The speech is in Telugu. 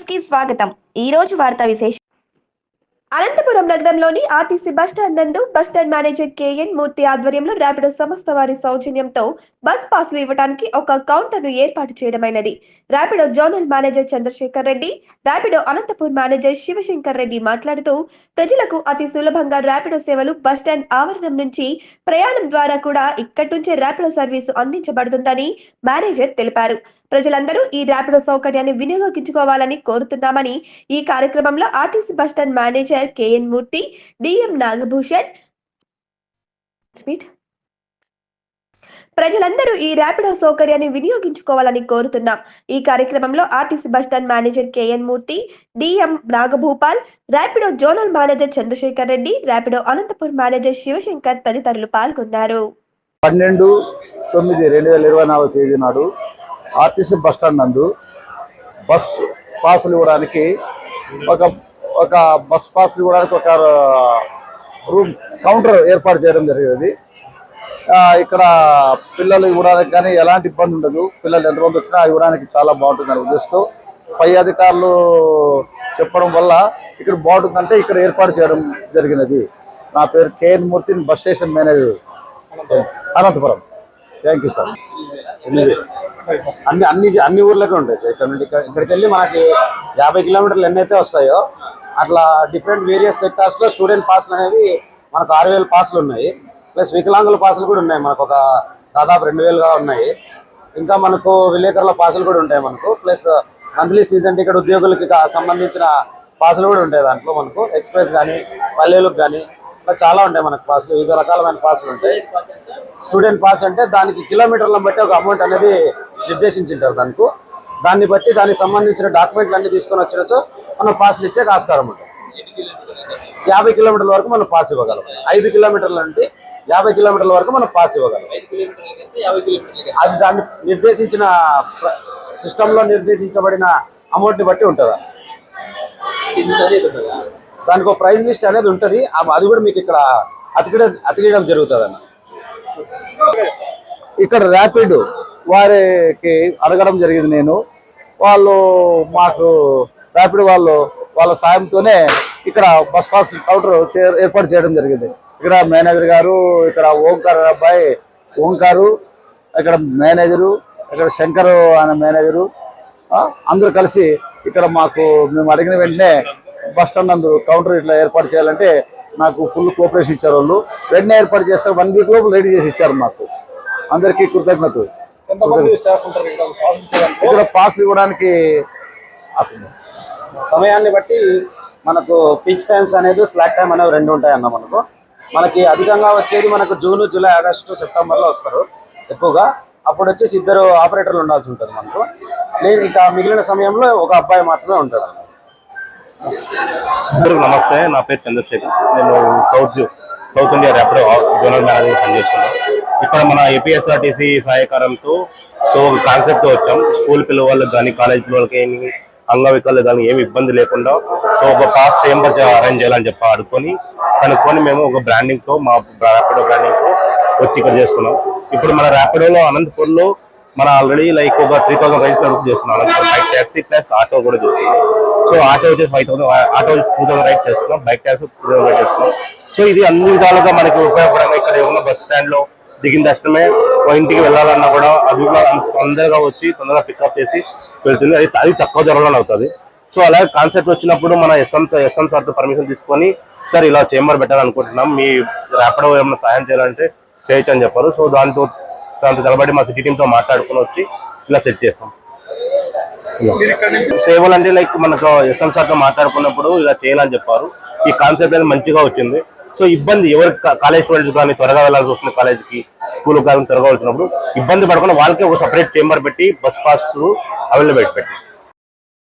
న్యూస్కి స్వాగతం. ఈ రోజు వార్తా విశేషం. అనంతపురం నగరంలోని ఆర్టీసీ బస్టాండ్ నందు bus stand manager KN Murthy ఆధ్వర్యంలో ర్యాపిడో సంస్థ వారి సౌజన్యంతో బస్ పాసులు ఇవ్వడానికి ఒక కౌంటర్ను ఏర్పాటు చేయడమైనది. Rapido zonal manager Chandrasekhar Reddy Rapido Anantapuram manager Sivasankar Reddy మాట్లాడుతూ ప్రజలకు అతి సులభంగా ర్యాపిడో సేవలు బస్టాండ్ ఆవరణం నుంచి ప్రయాణం ద్వారా కూడా ఇక్కడి నుంచే ర్యాపిడో సర్వీసు అందించబడుతుందని మేనేజర్ తెలిపారు. ప్రజలందరూ ఈ ర్యాపిడో సౌకర్యాన్ని వినియోగించుకోవాలని కోరుతున్నామని ఈ కార్యక్రమంలో RTC bus stand manager KN Murthy DM Nagabhushan ప్రజలందరూ ఈ ర్యాపిడో సౌకర్యాన్ని వినియోగించుకోవాలని కోరుతున్నాం. ఈ కార్యక్రమంలో RTC bus stand manager KN Murthy DM Nagabhupal Rapido zonal manager Chandrasekhar Reddy Rapido Anantapuram manager Sivasankar తదితరులు పాల్గొన్నారు. పన్నెండు తొమ్మిది రెండు వేల ఇరవై నాలుగు తేదీ నాడు ఆర్టీసీ బస్టాండ్ నందు బస్ పాసులు ఇవ్వడానికి ఒక ఒక బస్ పాసులు ఇవ్వడానికి ఒక రూమ్ కౌంటర్ ఏర్పాటు చేయడం జరిగేది ఇక్కడ పిల్లలు ఇవ్వడానికి కానీ ఎలాంటి ఇబ్బంది ఉండదు. పిల్లలు ఎంతమంది వచ్చినా ఇవ్వడానికి చాలా బాగుంటుందని ఉద్దేశంతో పై అధికారులు చెప్పడం వల్ల ఇక్కడ బాగుంటుందంటే ఇక్కడ ఏర్పాటు చేయడం జరిగినది. నా పేరు కేఎన్ మూర్తిని bus station manager. Anantapuram. Thank you sir అన్ని అన్ని అన్ని ఊర్లకే ఉంటాయి ఇక్కడ నుండి ఇక్కడ- ఇక్కడికి వెళ్ళి మనకి యాభై కిలోమీటర్లు ఎన్నైతే వస్తాయో అట్లా డిఫరెంట్ వేరియస్ సెక్టార్స్లో స్టూడెంట్ పాస్లు అనేవి మనకు ఆరు వేల పాస్లు ఉన్నాయి. ప్లస్ వికలాంగుల పాసులు కూడా ఉన్నాయి మనకు. ఒక దాదాపు రెండు వేలుగా ఉన్నాయి. ఇంకా మనకు విలేకరుల పాసులు కూడా ఉంటాయి మనకు. ప్లస్ మంత్లీ సీజన్ టికెట్ ఉద్యోగులకి సంబంధించిన పాసులు కూడా ఉంటాయి దాంట్లో మనకు. ఎక్స్ప్రెస్ కానీ పల్లెలకు కానీ ఇలా చాలా ఉంటాయి మనకు పాసులు వివిధ రకాలమైన పాసులు ఉంటాయి. స్టూడెంట్ పాస్ అంటే దానికి కిలోమీటర్లను బట్టి ఒక అమౌంట్ అనేది నిర్దేశించింటారు దానికి. దాన్ని బట్టి దానికి సంబంధించిన డాక్యుమెంట్లు అన్ని తీసుకొని వచ్చినచో మనం పాస్లు ఇచ్చే ఆస్కారం ఉంటుంది. యాభై కిలోమీటర్ల వరకు మనం పాస్ ఇవ్వగలం. ఐదు కిలోమీటర్ల నుండి యాభై కిలోమీటర్ల వరకు మనం పాస్ ఇవ్వగలం. అది దాన్ని నిర్దేశించిన సిస్టంలో నిర్దేశించబడిన అమౌంట్ని బట్టి ఉంటుందా? దానికి ఒక ప్రైజ్ లిస్ట్ అనేది ఉంటుంది. అది కూడా మీకు ఇక్కడ అతికిడ అతికియడం జరుగుతుంది అన్న ఇక్కడ ర్యాపిడ్ వారికి అడగడం జరిగింది నేను. వాళ్ళు మాకు ర్యాపిడ్ వాళ్ళు వాళ్ళ సాయంతోనే ఇక్కడ బస్ పాస్ కౌంటర్ చే- ఏర్పాటు చేయడం జరిగింది. ఇక్కడ మేనేజర్ గారు ఇక్కడ ఓంకార్ అబ్బాయి ఓంకారు ఇక్కడ మేనేజరు ఇక్కడ శంకర్ అనే మేనేజరు అందరూ కలిసి ఇక్కడ మాకు మేము అడిగిన వెంటనే బస్ స్టాండ్ నందు కౌంటర్ ఇట్లా ఏర్పాటు చేయాలంటే నాకు ఫుల్ కోఆపరేషన్ ఇచ్చారు వాళ్ళు. వెంటనే ఏర్పాటు చేస్తారు వన్ వీక్ లోపు రెడీ చేసి ఇచ్చారు మాకు. అందరికీ కృతజ్ఞతలు. ఇక్కడ పాస్లు ఇవ్వడానికి సమయాన్ని బట్టి మనకు పీక్స్ టైమ్స్ అనేది స్లాక్ టైం అనేవి రెండు ఉంటాయి అన్న మనకు. మనకి అధికంగా వచ్చేది మనకు జూన్ జూలై ఆగస్టు సెప్టెంబర్లో వస్తారు ఎక్కువగా. అప్పుడు వచ్చేసి ఇద్దరు ఆపరేటర్లు ఉండాల్సి ఉంటుంది మనకు. లేదు ఇక మిగిలిన సమయంలో ఒక అబ్బాయి మాత్రమే ఉంటాడు. అందరికీ నమస్తే నా పేరు చంద్రశేఖర్. నేను south south India Rapido zonal manager పనిచేస్తున్నాను. ఇక్కడ మన ఏపీఎస్ఆర్టీసీ సహాయకారంతో సో ఒక కాన్సెప్ట్ వచ్చాం. స్కూల్ పిల్లవాళ్ళకి కానీ కాలేజ్ పిల్లలకి ఏమి అంగవికలు కానీ ఏమి ఇబ్బంది లేకుండా సో ఒక పాస్ చేంబర్ అరేంజ్ చేయాలని చెప్పి అడుకొని కనుక్కొని మేము ఒక బ్రాండింగ్తో మా ర్యాపిడో బ్రాండింగ్తో వచ్చి ఇక్కడ చేస్తున్నాం. ఇప్పుడు మన ర్యాపిడోలో అనంతపూర్లో మన ఆల్రెడీ లైక్ ఒక త్రీ థౌసండ్ రైడ్స్ వరకు చేస్తున్నాం. బైక్ ట్యాక్సీ ప్లస్ ఆటో కూడా చేస్తున్నాం. సో ఆటో వచ్చి five thousand auto two thousand ride చేస్తున్నాం. Bike taxi two thousand ride చేస్తున్నాం. సో ఇది అన్ని విధాలుగా మనకి ఉపయోగపడంగా ఇక్కడ ఏమన్నా బస్ స్టాండ్లో దిగిన దర్శనమే. ఓ ఇంటికి వెళ్ళాలన్నా కూడా అది కూడా తొందరగా వచ్చి తొందరగా పికప్ చేసి వెళ్తుంది. అది అది తక్కువ ధరలో అవుతుంది. సో అలాగే కాన్సెప్ట్ వచ్చినప్పుడు మన ఎస్ఎం ఎస్ఎం సార్తో పర్మిషన్ తీసుకొని సార్ ఇలా చేంబర్ పెట్టాలనుకుంటున్నాం. మీ ర్యాపిడో ఏమైనా సాయం చేయాలంటే చేయొచ్చు అని చెప్పారు. సో దాంతో దాంతో నిలబడి మా సిటీ టీంతో మాట్లాడుకుని వచ్చి ఇలా సెట్ చేస్తాం సేవలు అంటే లైక్ మనకు ఎస్ఎం సార్తో మాట్లాడుకున్నప్పుడు ఇలా చేయాలని చెప్పారు. ఈ కాన్సెప్ట్ అనేది మంచిగా వచ్చింది. సో ఇబ్బంది ఎవరు కాలేజ్ స్టూడెంట్స్ కానీ త్వరగా వెళ్ళాల్సి వస్తుంది కాలేజ్కి స్కూల్ కానీ త్వరగా వచ్చినప్పుడు ఇబ్బంది పడకుండా వాళ్ళకే ఒక సపరేట్ చేంబర్ పెట్టి బస్ పాస్ అవైలబుల్ పెట్టి.